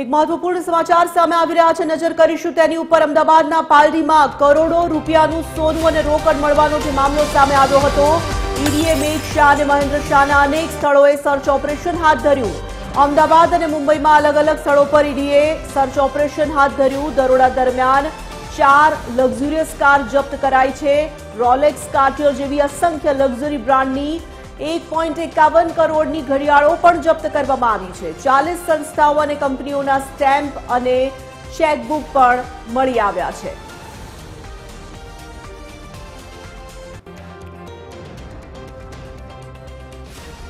એક મહત્વપૂર્ણ સમાચાર સામે આવી રહ્યા છે. નજર કરીશું તેની ઉપર અમદાવાદના પાલડીમાં કરોડો રૂપિયાનું સોનું અને રોકડ મળવાનો જે મામલો સામે આવ્યો હતો. ઈડીએ મેઘ શાહ અને મહેન્દ્ર શાહના અનેક સ્થળોએ સર્ચ ઓપરેશન હાથ ધર્યું. અમદાવાદ અને મુંબઈમાં અલગ અલગ સ્થળો પર ઈડીએ સર્ચ ઓપરેશન હાથ ધર્યું. દરોડા દરમિયાન ચાર લક્ઝુરિયસ કાર જપ્ત કરાઈ છે. રોલેક્સ કાર્ટિયર જેવી અસંખ્ય લક્ઝરી બ્રાન્ડની એક પોઈન્ટ એકાવન કરોડની ઘડિયાળો પણ જપ્ત કરવામાં આવી છે. ચાલીસ સંસ્થાઓ અને કંપનીઓના સ્ટેમ્પ અને ચેકબુક પણ મળી આવ્યા છે.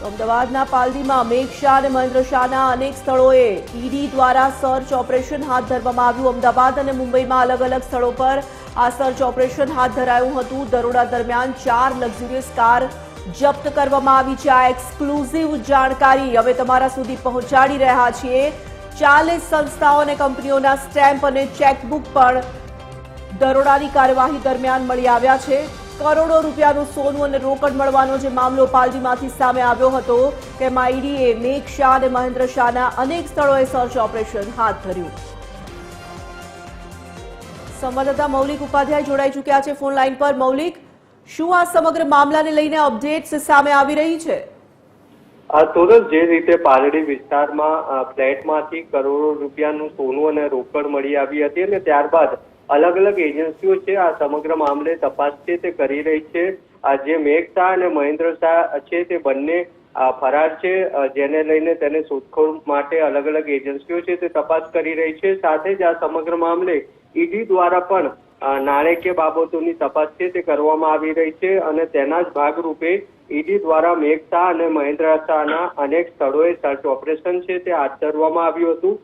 અમદાવાદના પાલડીમાં અમિત શાહ અને મહેન્દ્ર શાહના અનેક સ્થળોએ ઈડી દ્વારા સર્ચ ઓપરેશન હાથ ધરવામાં આવ્યું. અમદાવાદ અને મુંબઈમાં અલગ અલગ સ્થળો પર આ સર્ચ ઓપરેશન હાથ ધરાયું હતું. દરોડા દરમિયાન ચાર લક્ઝુરિયસ કાર જપ્ત કરવામાં આવી છે. આ એક્સક્લુઝિવ જાણકારી હવે તમારા સુધી પહોંચાડી રહ્યા છીએ. ચાલીસ સંસ્થાઓ અને કંપનીઓના સ્ટેમ્પ અને ચેકબુક પણ દરોડાની કાર્યવાહી દરમિયાન મળી આવ્યા છે. કરોડો રૂપિયાનું સોનું અને રોકડ મળવાનો જે મામલો પાલડીમાંથી સામે આવ્યો હતો, તેમાં ઈડીએ, મેઘ શાહ અને મહેન્દ્ર શાહના અનેક સ્થળોએ સર્ચ ઓપરેશન હાથ ધર્યું. સંવાદદાતા મૌલિક ઉપાધ્યાય જોડાઈ ચૂક્યા છે ફોન લાઈન પર. મૌલિક શું આ સમગ્ર મામલાને લઈને અપડેટ્સ સામે આવી રહી છે? આ જે રીતે પાલડી વિસ્તારમાં ફ્લેટમાંથી કરોડો રૂપિયાનું સોનું અને રોકડ મળી આવી હતી અને ત્યારબાદ અલગ અલગ એજન્સીઓ છે આ સમગ્ર મામલે તપાસ છે તે કરી રહી છે. જે મેઘ શાહ અને મહેન્દ્ર શાહ છે તે બંને ફરાર છે જેને લઈને તેને શોધખોળ માટે અલગ અલગ એજન્સીઓ છે તે તપાસ કરી રહી છે. સાથે જ આ સમગ્ર મામલે ઈડી દ્વારા પણ નાણાકીય બાબતોની તપાસ છે, તે કરવામાં આવી રહી છે અને તેના જ ભાગરૂપે ઈડી દ્વારા મેઘ શાહ અને મહેન્દ્ર શાહના અનેક સ્થળોએ સર્ચ ઓપરેશન છે, તે હાથ ધરવામાં આવ્યું હતું.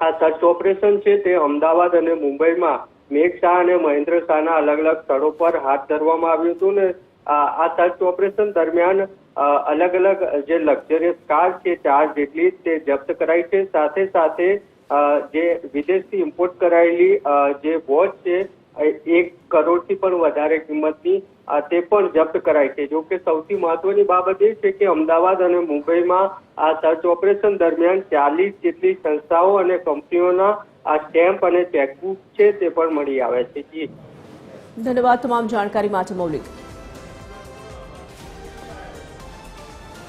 આ સર્ચ ઓપરેશન છે, તે અમદાવાદ અને મુંબઈમાં મેઘ શાહ અને મહેન્દ્ર શાહના અલગ અલગ સ્થળો પર હાથ ધરવામાં આવ્યું હતું ને આ સર્ચ ઓપરેશન દરમિયાન અલગ અલગ જે લક્ઝરિયસ કાર છે, ચાર જેટલી તે જપ્ત કરાઈ છે. સાથે સાથે જે વિદેશથી ઇમ્પોર્ટ કરાયેલી જે વોચ છે એક કરોડથી પણ વધારે કિંમતની તે પણ જપ્ત કરાઈ છે. જો કે સૌથી મહત્વની બાબત એ છે કે અમદાવાદ અને મુંબઈમાં આ સર્ચ ઓપરેશન દરમિયાન ચાલીસ જેટલી સંસ્થાઓ અને કંપનીઓના આ સ્ટેમ્પ અને ચેકબુક છે તે પણ મળી આવે છે. જી. ધન્યવાદ તમામ જાણકારી માટે, મૌલિક.